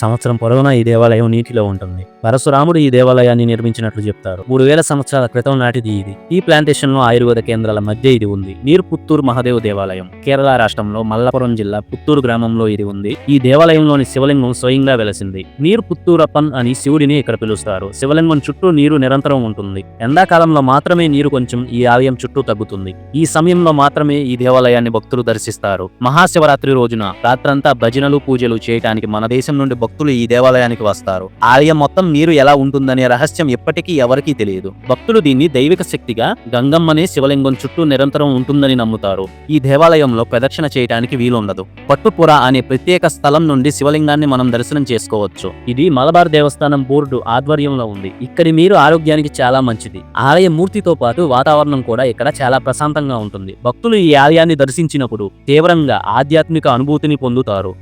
సంవత్సరం పొడవునా ఈ దేవాలయం నీటిలో ఉంటుంది. పరశురాముడు ఈ దేవాలయాన్ని నిర్మించినట్లు చెప్తారు. మూడు వేల సంవత్సరాల క్రితం నాటిది ఇది. ఈ ప్లాంటేషన్లో ఆయుర్వేద కేంద్రాల మధ్య ఇది ఉంది. నీరు పుత్తూరు మహాదేవ్ దేవాలయం కేరళ రాష్ట్రంలో మల్లపురం జిల్లా పుత్తూరు గ్రామంలో ఇది ఉంది. ఈ దేవాలయంలోని శివలింగం స్వయంగా వెలసింది. నీరు పుత్తూరప్పన్ అని శివుడిని ఇక్కడ పిలుస్తారు. శివలింగం చుట్టూ నీరు నిరంతరం ఉంటుంది. ఎండాకాలంలో మాత్రమే నీరు కొంచెం ఈ ఆలయం చుట్టూ తగ్గుతుంది. ఈ సమయంలో మాత్రమే ఈ దేవాలయాన్ని భక్తులు దర్శిస్తారు. మహాశివరాత్రి రోజున రాత్రంతా భజనలు పూజలు చేయడానికి మన దేశం నుండి భక్తులు ఈ దేవాలయానికి వస్తారు. ఆలయం మొత్తం నీరు ఎలా ఉంటుందనే రహస్యం ఎప్పటికీ ఎవరికీ తెలియదు. భక్తులు దీన్ని దైవిక శక్తిగా గంగమ్మనే శివలింగం చుట్టూ నిరంతరం ఉంటుందని నమ్ముతారు. ఈ దేవాలయంలో ప్రదక్షిణ చేయడానికి వీలుండదు. పట్టుపుర అనే ప్రత్యేక స్థలం నుండి శివలింగాన్ని మనం దర్శనం చేసుకోవచ్చు. ఇది మలబార్ దేవస్థానం బోర్డు ఆధ్వర్యంలో ఉంది. ఇక్కడి మీరు ఆరోగ్యానికి చాలా మంచిది. ఆలయ మూర్తితో పాటు వాతావరణం కూడా ఇక్కడ చాలా ప్రశాంతంగా ఉంటుంది. భక్తులు ఈ ఆలయాన్ని దర్శించినప్పుడు తీవ్రంగా ఆధ్యాత్మిక అనుభూతిని పొందుతారు.